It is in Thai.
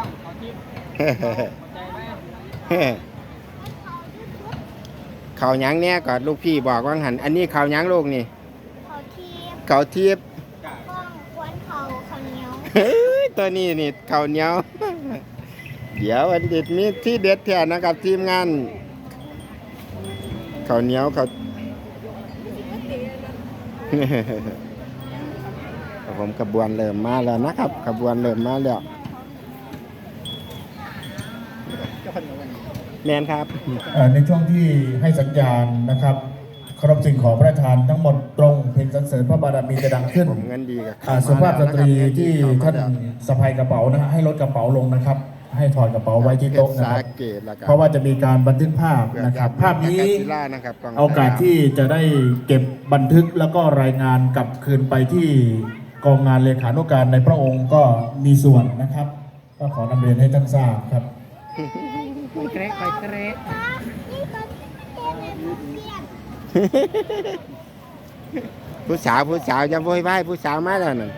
องเขาทิพย์เข้าใจไหมเขาหยังเนี่ยก็ลูกพี่บอกว่าหัน อันนี้เขาหยังลูกนี่เขาทีบเขาทิพย์กล้องควนเขาเขาเหนียวเฮ้ยตัวนี้นี่เขาเหนียว เดี๋ยววันเด็ดมีที่เด็ดแท้นะครับทีมงานเขาวเหนียวเขาครับผมขบวนเริ่มมาแล้วนะครับขบวนเริ่มมาแล้ว แมนครับเอ่อในช่วงที่ให้สัญญาณนะครับเคารพสิ่งของพระราชทานทั้งหมดตรงเพลงสรรเสริญพระบารมีจะดังขึ้นผมเงินดีกับอ่าสุภาพสตรีที่ท่านสะพายกระเป๋านะฮะให้ลดกระเป๋าลงนะครับ ให้ถอดกระเป๋าไว้ที่โต๊ะนะสาครับเกตแล้วก็เพราะว่าจะมีการบันทึกภาพนะครับ ภาพนี้ศิลานะครับกล้งโอกาสที่จะได้เก็บบันทึกแล้วก็รายงานกลับคืนไปที่กองงานเลขานุการในพระองค์ก็มีส่วนนะครับ ก็ขอนำเรียนให้ท่านทราบครับเกรก ไปเกรไปเกรผู้สาวผู้สาวจะโวยวายผู้สาวมาแล้วนั่น